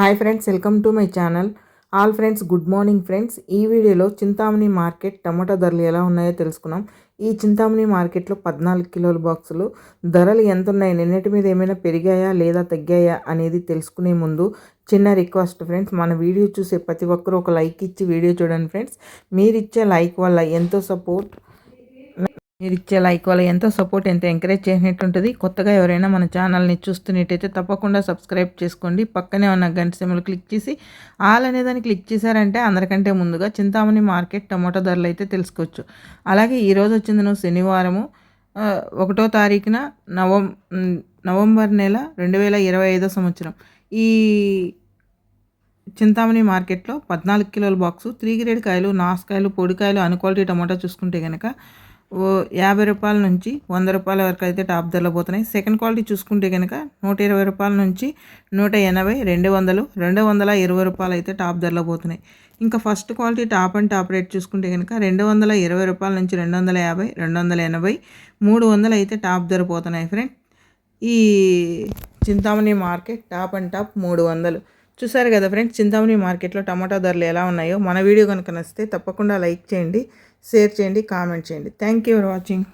Hi friends welcome to my channel. All friends good morning friends. ఈ వీడియోలో Chintamani market టమాటా ధరలు ఎలా ఉన్నాయో తెలుసుకున్నాం. ఈ చింతామణి మార్కెట్లో పద్నాలుగు కిలోల బాక్సులు. ధరలు ఎంత ఉన్నాయి? నిన్నటి మీద ఏమైనా పెరిగాయా లేదా తగ్గాయా అనేది తెలుసుకునే ముందు చిన్న రిక్వెస్ట్ ఫ్రెండ్స్. మన వీడియో చూసే ప్రతి ఒక్కరూ ఒక లైక్ ఇచ్చి వీడియో చూడండి ఫ్రెండ్స్. మీరు ఇచ్చే లైక్ వల్ల ఎంతో సపోర్ట్ మీరు ఇచ్చే లైక్ వల్ల ఎంతో సపోర్ట్ ఎంతో ఎంకరేజ్ చేసినట్టు ఉంటుంది కొత్తగా ఎవరైనా మన ఛానల్ని చూస్తున్నట్టయితే తప్పకుండా సబ్స్క్రైబ్ చేసుకోండి. పక్కనే ఉన్న గంట సిమ్లు క్లిక్ చేసి ఆల్ అనే దాన్ని క్లిక్ చేశారంటే అందరికంటే ముందుగా చింతామణి మార్కెట్ టమాటో ధరలు అయితే తెలుసుకోవచ్చు. అలాగే ఈరోజు వచ్చింది నువ్వు శనివారము. ఒకటో తారీఖున నవం నవంబర్ నెల రెండు వేల ఇరవై ఐదో సంవత్సరం. ఈ చింతామణి మార్కెట్లో పద్నాలుగు కిలోల బాక్సు త్రీ గ్రేడ్ కాయలు నాసుకాయలు పొడికాయలు అన్ క్వాలిటీ టమాటా చూసుకుంటే కనుక ఓ యాభై రూపాయల నుంచి వంద రూపాయల వరకు అయితే టాప్ ధరలో పోతున్నాయి. సెకండ్ క్వాలిటీ చూసుకుంటే కనుక నూట ఇరవై రూపాయల నుంచి నూట ఎనభై రెండు వందలు రెండు వందల ఇరవై రూపాయలు అయితే టాప్ ధరలో పోతున్నాయి. ఇంకా first quality top and top rate చూసుకుంటే కనుక రెండు వందల ఇరవై రూపాయల నుంచి రెండు వందల యాభై రెండు వందల ఎనభై మూడు వందలు అయితే టాప్ ధర పోతున్నాయి ఫ్రెండ్. ఈ Chintamani market top and top మూడు వందలు. చూసారు కదా ఫ్రెండ్స్ చింతామణి మార్కెట్లో టమాటా ధరలు ఎలా ఉన్నాయో? మన వీడియో కనుక నచ్చితే తప్పకుండా లైక్ చేయండి షేర్ చేయండి కామెంట్ చేయండి. Thank you for watching